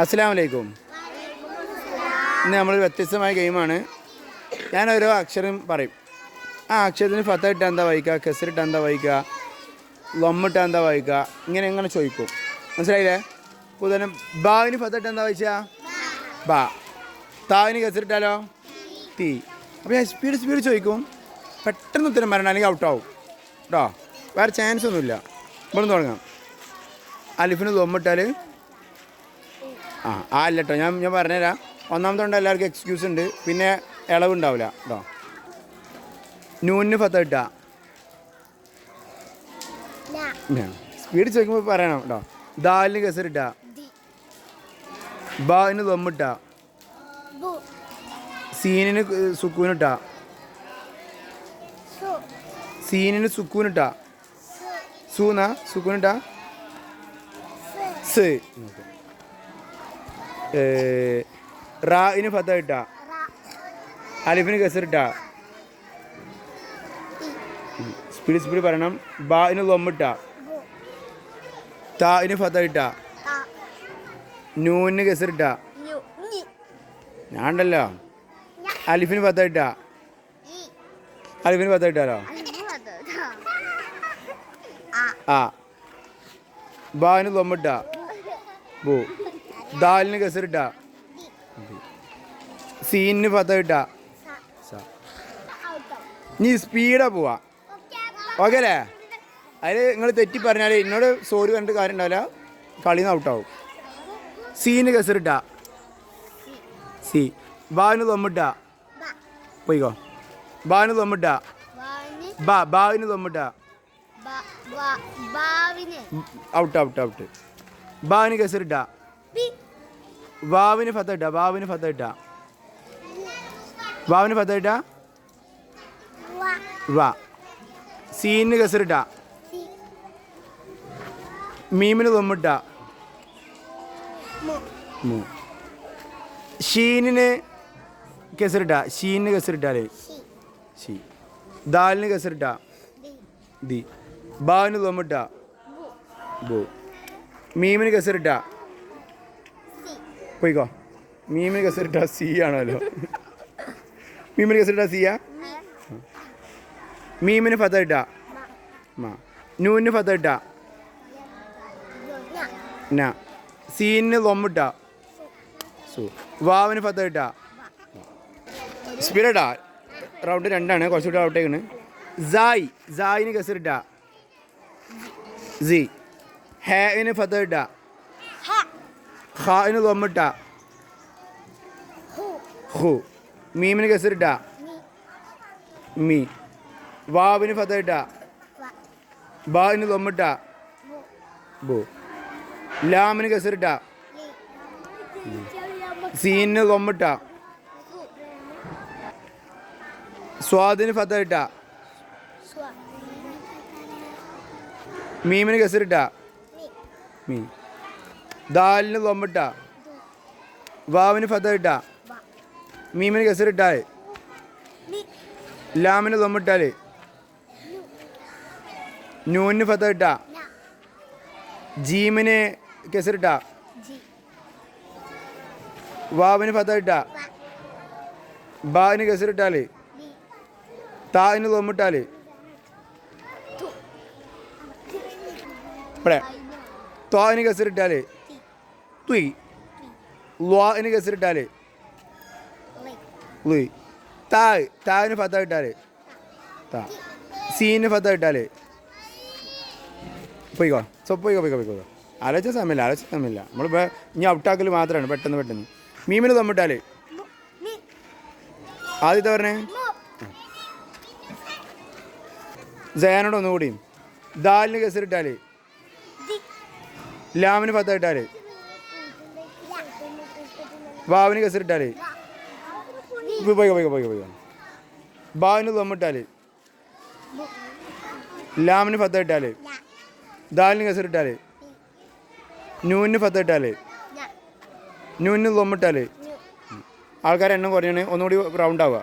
അസ്സാം വലൈക്കും ഇന്ന് നമ്മൾ വ്യത്യസ്തമായ ഗെയിമാണ്. ഞാൻ ഓരോ അക്ഷരം പറയും. ആ അക്ഷരത്തിന് ഫത്ത ഇട്ടാൽ എന്താ വായിക്കുക കെസറിട്ട് എന്താ വായിക്കുക ലൊമ്മിട്ട് എന്താ വായിക്കുക ഇങ്ങനെ ഇങ്ങനെ ചോദിക്കും. മനസ്സിലായില്ലേ? ഉദാഹരണം ബാവിന് ഫത്ത ഇട്ട് എന്താ വായിച്ചാ? ബാ. താവിന് കെസറിട്ടാലോ തീ. അപ്പോൾ ഞാൻ സ്പീഡ് സ്പീഡ് ചോദിക്കും. പെട്ടെന്ന് ഉത്തരം പറയണം അല്ലെങ്കിൽ ഔട്ടാവും കേട്ടോ വേറെ ചാൻസ് ഒന്നുമില്ല. ഇവിടെ തുടങ്ങാം. അലിഫിന് ലൊമ്മിട്ടാൽ ആ ആ അല്ല കേട്ടോ ഞാൻ ഞാൻ പറഞ്ഞുതരാം. ഒന്നാമതുകൊണ്ട് എല്ലാവർക്കും എക്സ്ക്യൂസ് ഉണ്ട്. പിന്നെ ഇളവുണ്ടാവില്ല കേട്ടോ നൂനിന് ഫത്ത കിട്ടുക. സ്പീഡ് ചോദിക്കുമ്പോൾ പറയണം കേട്ടോ ദാലിന് കസറിട്ട ബാവിന് ദമ്മിട്ട സീനിന് സുക്കൂനിട്ട സീനിന് സുക്കൂനിട്ട സൂന സുക്കൂനിട്ട സ് ഏ, റായിന് ഫത്ത ഇട്ട. അലിഫിന് കസറിട്ട സ്പീഡ് സ്പീഡ് പറയണം. ബാവിന് ലൊമ്മിട്ട താവിന് ഫത്ത ഇട്ട. നൂന് കസറിട്ട ഞാൻ ഉണ്ടല്ലോ അലിഫിന് ഫത്ത ഇട്ട. അലിഫിന് ഫത്ത ഇട്ടാലോ? ആ. ബാവിന് ലൊമ്മിട്ട ബോ ദാലിന് കസറിട്ട സീനിന് ഫത്ത ഇട്ട? നീ സ്പീഡാ പോവാ. ഓക്കെ അല്ലേ അതിൽ നിങ്ങൾ തെറ്റി പറഞ്ഞാൽ എന്നോട് സോറി പറഞ്ഞിട്ട് കാര്യം ഉണ്ടാവില്ല കളിന്ന് ഔട്ടാവും. Scene കസറിട്ട C. ബാവിന് തൊമ്മിട്ട പോയിക്കോ. ബാവിന് തൊമ്മിട്ട ബാ ബാവിന് തൊമ്മിട്ട ഔട്ട് ഔട്ട് ഔട്ട്. ബാവിന് കസറിട്ട വാവിന് ഫത്തട്ട വാവിന് ഫത്തട്ട വാവിന് ഫത്തട്ട വാ. സീനിന് കസറിട്ട മീമിന് തൊമ്മിട്ട ഷീനിന് കെസറിട്ട ഷീനിന് കെസറിട്ടാലേ ഷീ. ദാലിന് കെസറിട്ട ദി. ബാവിന് തൊമ്മിട്ട ബോ. മീമിന് കസറിട്ട പോയിക്കോ. മീമിന് കസരിട്ട സി ആണല്ലോ. മീമിന് കസരിട്ട സിയാ മീമിന് ഫത ഇട്ട മാ. നൂന് ഫത ഇട്ട ന. സീന് ലൊമ്മിട്ട? വാവിന് ഫത്ത ഇട്ട സ്പിരിട്ടാ റൗണ്ട് രണ്ടാണ് കുറച്ചുകൂടി ഔട്ടേക്കാണ് സായി സായിന് കസരിട്ട? സി. ഹേവിന് ഫത്ത ഇട്ട ഹാന് ലൊമ്മിട്ട ഹു. മീമിന് കസറിട്ട മീ. വാവിന് ഫത്ത ഇട്ട. ബാവിന് ലൊമ്മിട്ട ബു. ലാമിന് കസറിട്ട സീനിന് ലൊമ്മിട്ട സ്വാദിന് ഫത്ത ഇട്ട. മീമിന് കസറിട്ട മീ. ദാലിന് ലൊമ്മിട്ട വാവിന് ഫത്ത ഇട്ട മീമിന് കെസറിട്ടാൽ ലാമിന് ലൊമ്മിട്ടാൽ നൂനിന് ഫത്ത ഇട്ട ജീമിന് കെസറിട്ട. വാവിന് ഫത്ത ഇട്ട ബാവിന് കെസറിട്ടാൽ താവിന് ലൊമ്മിട്ടാൽ ഇവിടെ. ത്വാവിന് കെസറിട്ടാൽ തുയ് ല്വാവിന് കെസറിട്ടാൽ ലുയ്. തായ്. താവിന് ഫത്ത ഇട്ടാൽ താ. സീന് ഫത്ത ഇട്ടാൽ പോയിക്കോ. സോ പോയിക്കോ പോയിക്കോ പോയിക്കോ ആലോചിച്ച സമയമില്ല ആലോചിച്ച സമയമില്ല. നമ്മളിപ്പോൾ ഇനി ഔട്ടാക്കൽ മാത്രമാണ് പെട്ടെന്ന് പെട്ടെന്ന്. മീമിന് തമ്മിട്ടാൽ ആദ്യത്തെ പറഞ്ഞേ? ജയാനോട് ഒന്നുകൂടിയും ദാലിന് കെസറിട്ടാൽ ലാമിന് പത്ത ഇട്ടാൽ വാവിന് കസരിട്ടാലേ പോയിക്കോ പോയിക്കോ ബാവിന് തമ്മിട്ടാൽ ലാമിന് പത്ത ഇട്ടാൽ ദാലിന് കസരിട്ടാലേ നൂനിന് ഫത്ത ഇട്ടാൽ നൂനിന് തൊമ്മിട്ടാലേ ആൾക്കാരെ എണ്ണം കുറഞ്ഞാണ് ഒന്നുകൂടി റൗണ്ട് ആവുക.